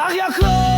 Ах, як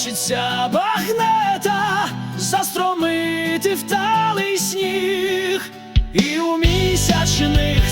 хочеться багнета застромити в талий сніг, і у місячних